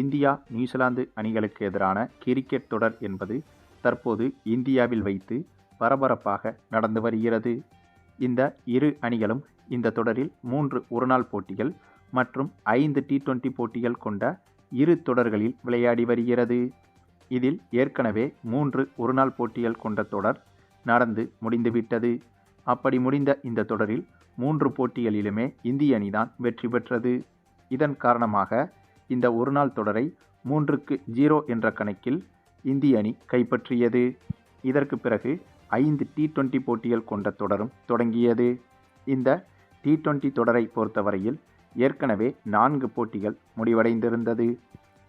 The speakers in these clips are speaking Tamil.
இந்தியா நியூசிலாந்து அணிகளுக்கு எதிரான கிரிக்கெட் தொடர் என்பது தற்போது இந்தியாவில் வைத்து பரபரப்பாக நடந்து வருகிறது. இந்த இரு அணிகளும் இந்த தொடரில் மூன்று ஒருநாள் போட்டிகள் மற்றும் ஐந்து டி டுவெண்டி போட்டிகள் கொண்ட இரு தொடர்களில் விளையாடி வருகிறது. இதில் ஏற்கனவே மூன்று ஒருநாள் போட்டிகள் கொண்ட தொடர் நடந்து முடிந்துவிட்டது அப்படி முடிந்த இந்த தொடரில் மூன்று போட்டிகளிலுமே இந்திய அணிதான் வெற்றி பெற்றது. இதன் காரணமாக இந்த ஒருநாள் தொடரை மூன்றுக்கு ஜீரோ என்ற கணக்கில் இந்திய அணி கைப்பற்றியது. இதற்கு பிறகு ஐந்து டி டுவெண்டி போட்டிகள் கொண்ட தொடரும் தொடங்கியது. இந்த டி டுவெண்டி தொடரை பொறுத்தவரையில் ஏற்கனவே நான்கு போட்டிகள் முடிவடைந்திருந்தது.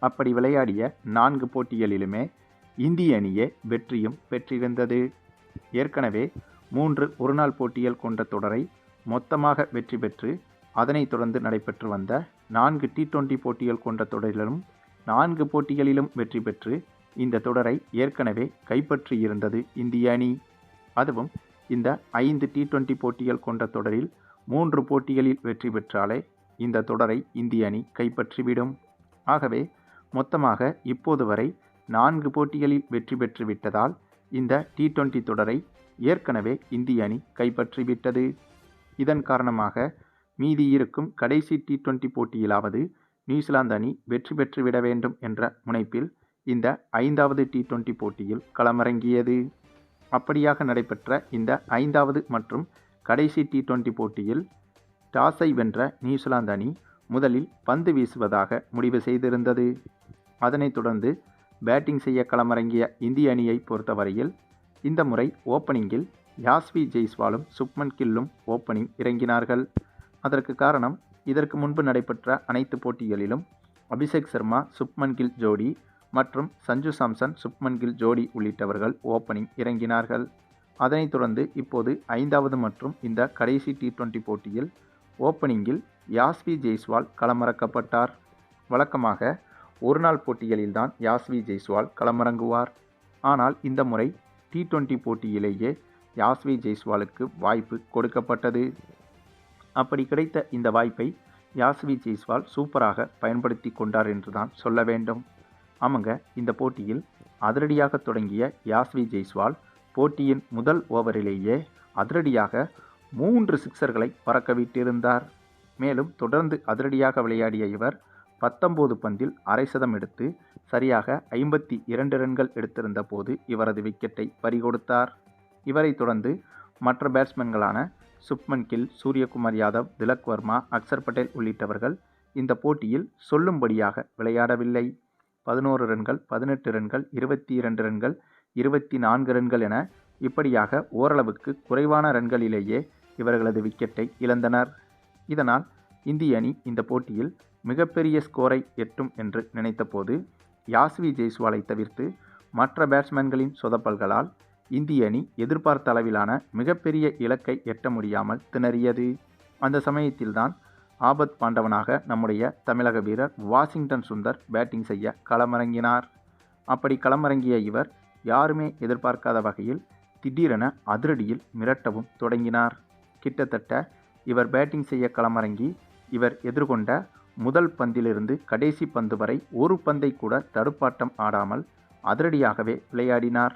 அப்படி விளையாடிய நான்கு போட்டிகளிலுமே இந்திய அணியே வெற்றியும் பெற்றிருந்தது. ஏற்கனவே மூன்று ஒருநாள் போட்டிகள் கொண்ட தொடரை மொத்தமாக வெற்றி பெற்று அதனைத் தொடர்ந்து நடைபெற்று வந்த நான்கு டி டுவெண்டி போட்டிகள் கொண்ட தொடரிலும் நான்கு போட்டிகளிலும் வெற்றி பெற்று இந்த தொடரை ஏற்கனவே கைப்பற்றியிருந்தது இந்திய அணி. அதுவும் இந்த ஐந்து டி டுவெண்டி போட்டிகள் கொண்ட தொடரில் மூன்று போட்டிகளில் வெற்றி பெற்றாலே இந்த தொடரை இந்திய அணி கைப்பற்றிவிடும். ஆகவே மொத்தமாக இப்போது வரை நான்கு போட்டிகளில் வெற்றி பெற்று விட்டதால் இந்த டி டுவெண்டி தொடரை ஏற்கனவே இந்திய அணி கைப்பற்றிவிட்டது. இதன் காரணமாக மீதி இருக்கும் கடைசி டி டுவெண்டி போட்டியிலாவது நியூசிலாந்து அணி வெற்றி பெற்றுவிட வேண்டும் என்ற முனைப்பில் இந்த ஐந்தாவது டி டுவெண்டி போட்டியில் களமிறங்கியது. அப்படியாக நடைபெற்ற இந்த ஐந்தாவது மற்றும் கடைசி டி டுவெண்டி போட்டியில் டாஸை வென்ற நியூசிலாந்து அணி முதலில் பந்து வீசுவதாக முடிவு செய்திருந்தது. அதனைத் தொடர்ந்து பேட்டிங் செய்ய களமிறங்கிய இந்திய அணியை பொறுத்தவரையில் இந்த முறை ஓப்பனிங்கில் யாஸ்வி ஜெய்ஸ்வாலும் சுப்மன் கில்லும் ஓப்பனிங் இறங்கினார்கள். அதற்கு காரணம் இதற்கு முன்பு நடைபெற்ற அனைத்து போட்டிகளிலும் அபிஷேக் சர்மா சுப்மன் கில் ஜோடி மற்றும் சஞ்சு சாம்சன் சுப்மன் கில் ஜோடி உள்ளிட்டவர்கள் ஓப்பனிங் இறங்கினார்கள். அதனைத் தொடர்ந்து இப்போது ஐந்தாவது மற்றும் இந்த கடைசி டி டுவெண்டி போட்டியில் ஓப்பனிங்கில் யாஸ்வி ஜெய்ஸ்வால் களமிறக்கப்பட்டார். வழக்கமாக ஒருநாள் போட்டிகளில்தான் யாஸ்வி ஜெய்ஸ்வால் களமிறங்குவார். ஆனால் இந்த முறை டி டுவெண்டி போட்டியிலேயே யாஸ்வி ஜெய்ஸ்வாலுக்கு வாய்ப்பு கொடுக்கப்பட்டது. அப்படி கிடைத்த இந்த வாய்ப்பை யாஸ்வி ஜெய்ஸ்வால் சூப்பராக பயன்படுத்தி கொண்டார் என்று தான் சொல்ல வேண்டும். ஆமாங்க இந்த போட்டியில் அதிரடியாக தொடங்கிய யாஸ்வி ஜெய்ஸ்வால் போட்டியின் முதல் ஓவரிலேயே அதிரடியாக மூன்று சிக்சர்களை பறக்க விட்டிருந்தார். மேலும் தொடர்ந்து அதிரடியாக விளையாடிய இவர் பத்தொம்போது பந்தில் அரை சதம் எடுத்து சரியாக ஐம்பத்தி இரண்டு ரன்கள் எடுத்திருந்த போது இவரது விக்கெட்டை பறிகொடுத்தார். இவரை தொடர்ந்து மற்ற பேட்ஸ்மேன்களான சுப்மன் கில் சூரியகுமார் யாதவ் திலக் வர்மா அக்சர் பட்டேல் உள்ளிட்டவர்கள் இந்த போட்டியில் சொல்லும்படியாக விளையாடவில்லை. பதினோரு ரன்கள் பதினெட்டு ரன்கள் இருபத்தி இரண்டு ரன்கள் இருபத்தி நான்கு ரன்கள் என இப்படியாக ஓரளவுக்கு குறைவான ரன்களிலேயே இவர்களது விக்கெட்டை இழந்தனர். இதனால் இந்திய அணி இந்த போட்டியில் மிகப்பெரிய ஸ்கோரை எட்டும் என்று நினைத்தபோது யாஸ்வி ஜெய்ஸ்வாலை தவிர்த்து மற்ற பேட்ஸ்மேன்களின் சொதப்பல்களால் இந்திய அணி எதிர்பார்த்த அளவிலான மிகப்பெரிய இலக்கை எட்ட முடியாமல் திணறியது. அந்த சமயத்தில்தான் ஆபத் பாண்டவனாக நம்முடைய தமிழக வீரர் வாஷிங்டன் சுந்தர் பேட்டிங் செய்ய களமிறங்கினார். அப்படி களமிறங்கிய இவர் யாருமே எதிர்பார்க்காத வகையில் திடீரென அதிரடியில் மிரட்டவும் தொடங்கினார். கிட்டத்தட்ட இவர் பேட்டிங் செய்ய களமிறங்கி இவர் எதிர்கொண்ட முதல் பந்திலிருந்து கடைசி பந்து வரை ஒரு பந்தை கூட தடுப்பாட்டம் ஆடாமல் அதிரடியாகவே விளையாடினார்.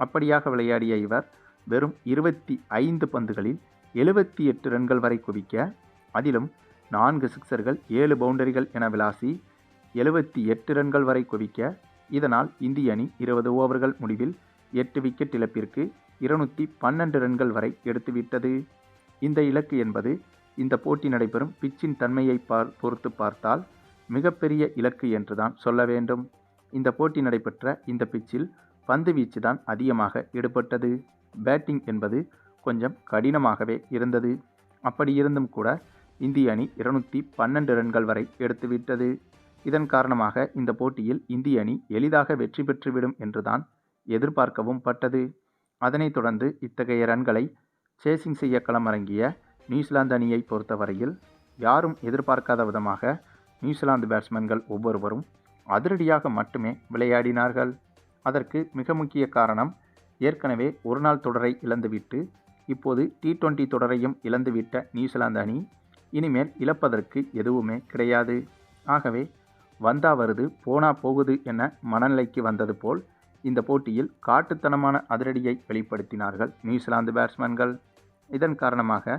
அப்படியாக விளையாடிய இவர் வெறும் இருபத்தி ஐந்து பந்துகளில் எழுபத்தி எட்டு ரன்கள் வரை குவிக்க அதிலும் நான்கு சிக்சர்கள் ஏழு பவுண்டரிகள் என விளாசி எழுபத்தி எட்டு ரன்கள் வரை குவிக்க இதனால் இந்திய அணி இருபது ஓவர்கள் முடிவில் எட்டு விக்கெட் இழப்பிற்கு இருநூற்றி பன்னெண்டு ரன்கள் வரை எடுத்துவிட்டது இந்த இலக்கு என்பது இந்த போட்டி நடைபெறும் பிச்சின் தன்மையை பார் பொறுத்து பார்த்தால் மிகப்பெரிய இலக்கு என்றுதான் சொல்ல வேண்டும். இந்த போட்டி நடைபெற்ற இந்த பிச்சில் பந்து வீச்சு தான் அதிகமாக ஈடுபட்டது. பேட்டிங் என்பது கொஞ்சம் கடினமாகவே இருந்தது. அப்படி இருந்தும் கூட இந்திய அணி இருநூற்றி பன்னெண்டு ரன்கள் வரை எடுத்துவிட்டது இதன் காரணமாக இந்த போட்டியில் இந்திய அணி எளிதாக வெற்றி பெற்றுவிடும் என்றுதான் எதிர்பார்க்கவும் பட்டது. அதனைத் தொடர்ந்து இத்தகைய ரன்களை சேசிங் செய்ய களமிறங்கிய நியூசிலாந்து அணியை பொறுத்தவரையில் யாரும் எதிர்பார்க்காத விதமாக நியூசிலாந்து பேட்ஸ்மேன்கள் ஒவ்வொருவரும் அதிரடியாக மட்டுமே விளையாடினார்கள். அதற்கு மிக முக்கிய காரணம் ஏற்கனவே ஒருநாள் தொடரை இழந்துவிட்டு இப்போது டி டுவெண்டி தொடரையும் இழந்துவிட்ட நியூசிலாந்து அணி இனிமேல் இழப்பதற்கு எதுவுமே கிடையாது. ஆகவே வந்தா வருது போனா போகுது என மனநிலைக்கு வந்தது போல் இந்த போட்டியில் காட்டுத்தனமான அதிரடியை வெளிப்படுத்தினார்கள் நியூசிலாந்து பேட்ஸ்மேன்கள். இதன் காரணமாக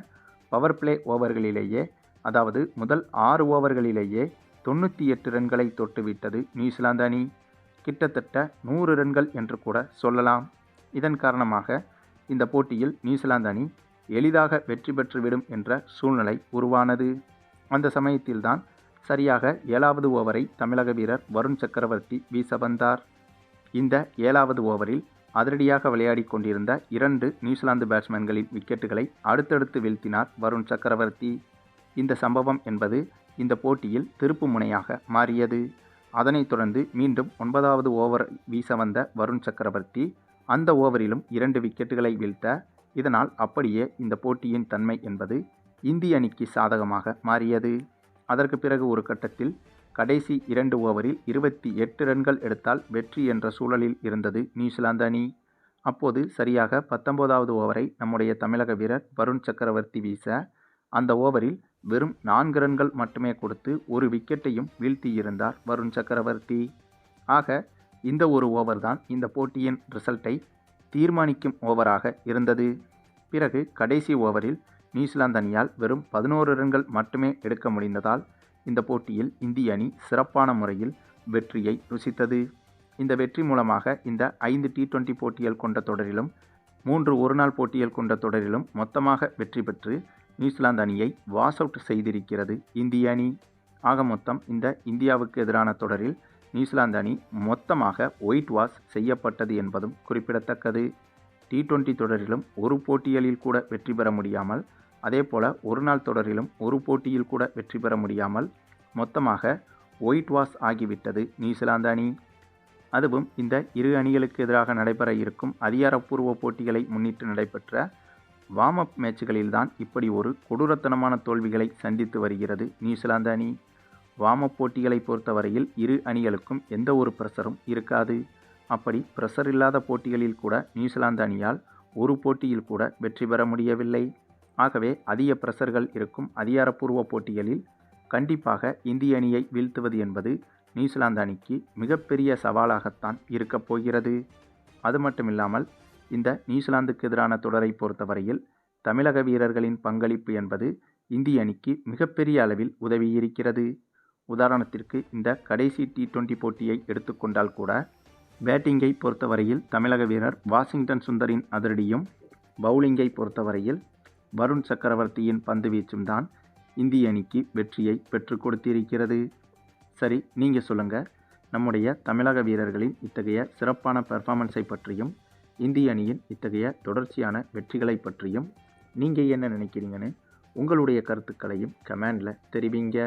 பவர் பிளே ஓவர்களிலேயே அதாவது முதல் ஆறு ஓவர்களிலேயே தொண்ணூற்றி எட்டு ரன்களை தொட்டுவிட்டது நியூசிலாந்து அணி. கிட்டத்தட்ட நூறு ரன்கள் என்று கூட சொல்லலாம். இதன் காரணமாக இந்த போட்டியில் நியூசிலாந்து அணி எளிதாக வெற்றி பெற்றுவிடும் என்ற சூழ்நிலை உருவானது. அந்த சமயத்தில்தான் சரியாக ஏழாவது ஓவரை தமிழக வீரர் வருண் சக்கரவர்த்தி வீச வந்தார். இந்த ஏழாவது ஓவரில் அதிரடியாக விளையாடி கொண்டிருந்த இரண்டு நியூசிலாந்து பேட்ஸ்மேன்களின் விக்கெட்டுகளை அடுத்தடுத்து வீழ்த்தினார் வருண் சக்கரவர்த்தி. இந்த சம்பவம் என்பது இந்த போட்டியில் திருப்பு முனையாக மாறியது. அதனைத் தொடர்ந்து மீண்டும் ஒன்பதாவது ஓவர் வீச வந்த வருண் சக்கரவர்த்தி அந்த ஓவரிலும் இரண்டு விக்கெட்டுகளை வீழ்த்த இதனால் அப்படியே இந்த போட்டியின் தன்மை என்பது இந்திய அணிக்கு சாதகமாக மாறியது. அதற்கு பிறகு ஒரு கட்டத்தில் கடைசி இரண்டு ஓவரில் இருபத்தி எட்டு ரன்கள் எடுத்தால் வெற்றி என்ற சூழலில் இருந்தது நியூசிலாந்து அணி. அப்போது சரியாக பத்தொன்பதாவது ஓவரை நம்முடைய தமிழக வீரர் வருண் சக்கரவர்த்தி வீச அந்த ஓவரில் வெறும் நான்கு ரன்கள் மட்டுமே கொடுத்து ஒரு விக்கெட்டையும் வீழ்த்தியிருந்தார் வருண் சக்கரவர்த்தி. ஆக இந்த ஒரு ஓவர் தான் இந்த போட்டியின் ரிசல்ட்டை தீர்மானிக்கும் ஓவராக இருந்தது. பிறகு கடைசி ஓவரில் நியூசிலாந்து அணியால் வெறும் பதினோரு ரன்கள் மட்டுமே எடுக்க முடிந்ததால் இந்த போட்டியில் இந்திய அணி சிறப்பான முறையில் வெற்றியை ருசித்தது. இந்த வெற்றி மூலமாக இந்த ஐந்து டி டுவெண்டி போட்டிகள் கொண்ட தொடரிலும் மூன்று ஒருநாள் போட்டிகள் கொண்ட தொடரிலும் மொத்தமாக வெற்றி பெற்று நியூசிலாந்து அணியை வாஷ் அவுட் செய்திருக்கிறது இந்திய அணி. ஆக மொத்தம் இந்த இந்தியாவுக்கு எதிரான தொடரில் நியூசிலாந்து அணி மொத்தமாக ஒயிட் வாஷ் செய்யப்பட்டது என்பதும் குறிப்பிடத்தக்கது. டி டுவெண்டி தொடரிலும் ஒரு போட்டிகளில் கூட வெற்றி பெற முடியாமல் அதேபோல ஒரு நாள் தொடரிலும் ஒரு போட்டியில் கூட வெற்றி பெற முடியாமல் மொத்தமாக ஒயிட் வாஷ் ஆகிவிட்டது நியூசிலாந்து அணி. அதுவும் இந்த இரு அணிகளுக்கு எதிராக நடைபெற இருக்கும் அதிகாரப்பூர்வ போட்டிகளை முன்னிட்டு நடைபெற்ற வார்ம் அப் மேட்சுகளில்தான் இப்படி ஒரு கொடூரத்தனமான தோல்விகளை சந்தித்து வருகிறது நியூசிலாந்து அணி. வார்ம் அப் போட்டிகளை பொறுத்தவரையில் இரு அணிகளுக்கும் எந்த ஒரு ப்ரெஷரும் இருக்காது. அப்படி ப்ரெஷர் இல்லாத போட்டிகளில் கூட நியூசிலாந்து அணியால் ஒரு போட்டியில் கூட வெற்றி பெற முடியவில்லை. ஆகவே அதிக ப்ரெஷர்கள் இருக்கும் அதிகாரப்பூர்வ போட்டிகளில் கண்டிப்பாக இந்திய அணியை வீழ்த்துவது என்பது நியூசிலாந்து அணிக்கு மிகப்பெரிய சவாலாகத்தான் இருக்கப் போகிறது. அது மட்டுமில்லாமல் இந்த நியூசிலாந்துக்கு எதிரான தொடரை பொறுத்தவரையில் தமிழக வீரர்களின் பங்களிப்பு என்பது இந்திய அணிக்கு மிகப்பெரிய அளவில் உதவியிருக்கிறது. உதாரணத்திற்கு இந்த கடைசி டி டுவெண்டி போட்டியை எடுத்துக்கொண்டால் கூட பேட்டிங்கை பொறுத்தவரையில் தமிழக வீரர் வாஷிங்டன் சுந்தரின் அதிரடியும் பவுலிங்கை பொறுத்தவரையில் வருண் சக்கரவர்த்தியின் பந்து வீச்சும் தான் இந்திய அணிக்கு வெற்றியை பெற்றுக் கொடுத்திருக்கிறது. சரி நீங்கள் சொல்லுங்கள் நம்முடைய தமிழக வீரர்களின் இத்தகைய சிறப்பான பெர்ஃபார்மன்ஸை பற்றியும் இந்திய அணியின் இத்தகைய தொடர்ச்சியான வெற்றிகளை பற்றியும் நீங்கள் என்ன நினைக்கிறீங்கன்னு உங்களுடைய கருத்துக்களையும் கமெண்டில் தெரிவிங்க.